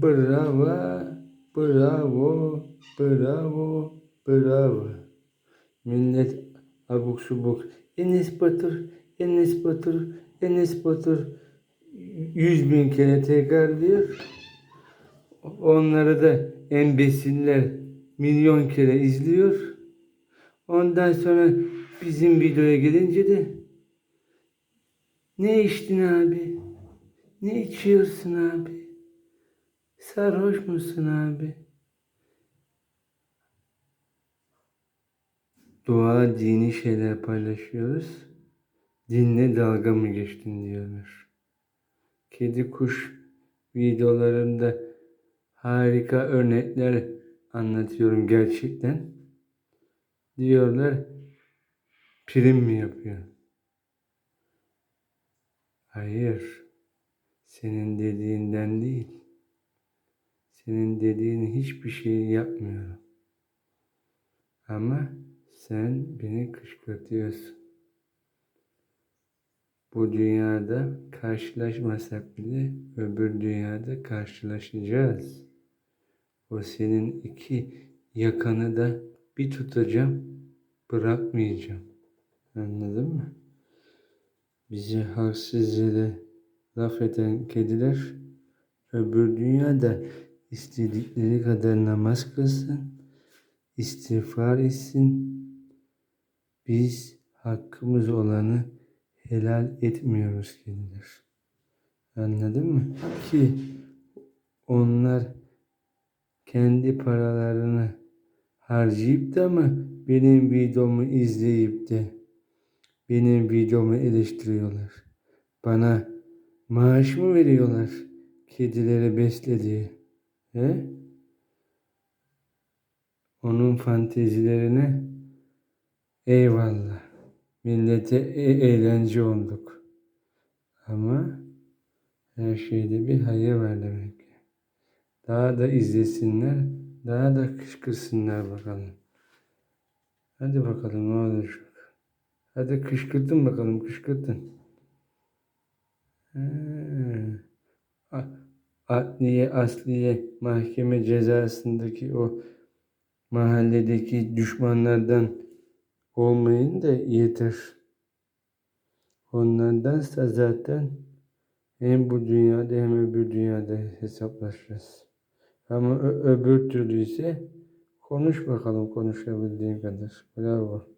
Bravo, bravo, bravo, bravo. Millet abuk subuk. Enes Batur, Enes Batur, Enes Batur. Yüz bin kere tekrarlıyor. Onları da embesiller milyon kere izliyor. Ondan sonra bizim videoya gelince de ne içtin abi? Ne içiyorsun abi? Sarhoş musun abi? Doğa dini şeyler paylaşıyoruz. Dinle dalga mı geçtin diyorlar. Kedi kuş videolarımda harika örnekler anlatıyorum gerçekten. Diyorlar prim mi yapıyor? Hayır. Senin dediğinden değil. Senin dediğin hiçbir şey yapmıyorum. Ama sen beni kışkırtıyorsun. Bu dünyada karşılaşmasak bile öbür dünyada karşılaşacağız. O senin iki yakanı da bir tutacağım, bırakmayacağım. Anladın mı? Bizi haksız yere laf eden kediler öbür dünyada istedikleri kadar namaz kılsın, istiğfar etsin. Biz hakkımız olanı helal etmiyoruz kediler. Anladın mı? Ki onlar kendi paralarını harcayıp da mı benim videomu izleyip de benim videomu eleştiriyorlar? Bana maaş mı veriyorlar kedileri besle diye? He? Onun fantezilerine eyvallah. Millete e- eğlence olduk. Ama her şeyde bir hayır var demek ki. Daha da izlesinler, daha da kışkırsınlar bakalım. Hadi bakalım ne olacak. Hadi kışkırtın bakalım, kışkırtın. He. Adliye, asliye, mahkeme cezasındaki o mahalledeki düşmanlardan olmayın da yeter. Onlardansa zaten hem bu dünyada hem öbür dünyada hesaplaşacağız. Ama öbür türlü ise konuş bakalım konuşabildiğin kadar. Bravo.